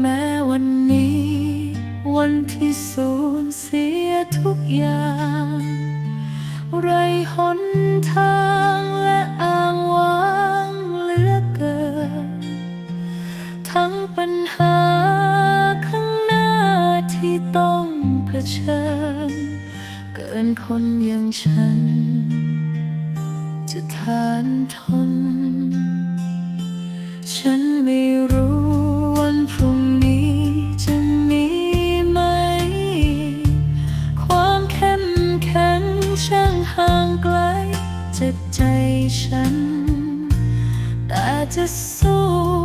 แม้วันนี้ วันที่สูญเสียทุกอย่าง ไรหนทางและอ้างว้างเหลือเกิน ทั้งปัญหาข้างหน้าที่ต้องเผชิญ เกินคนอย่างฉัน จะทานทน จ็บใจฉัน แต่จะสู้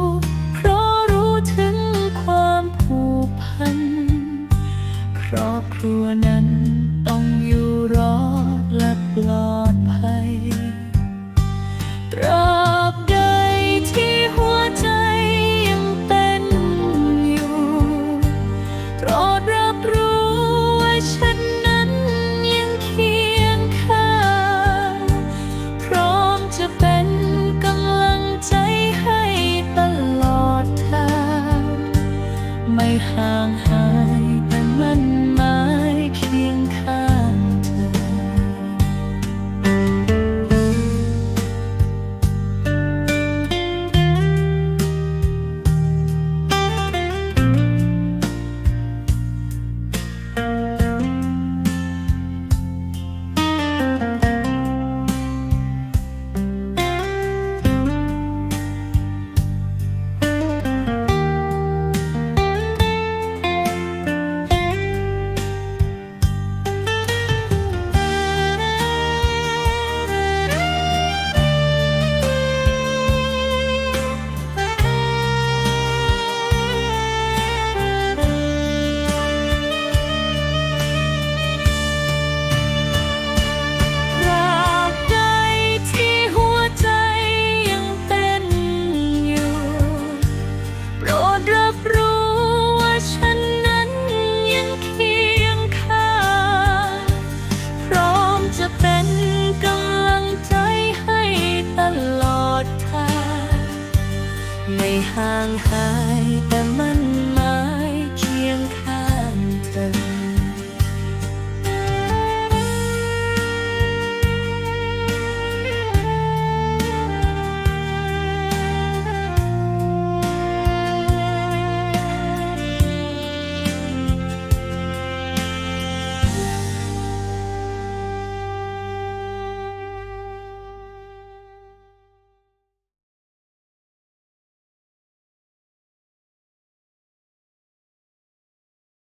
หา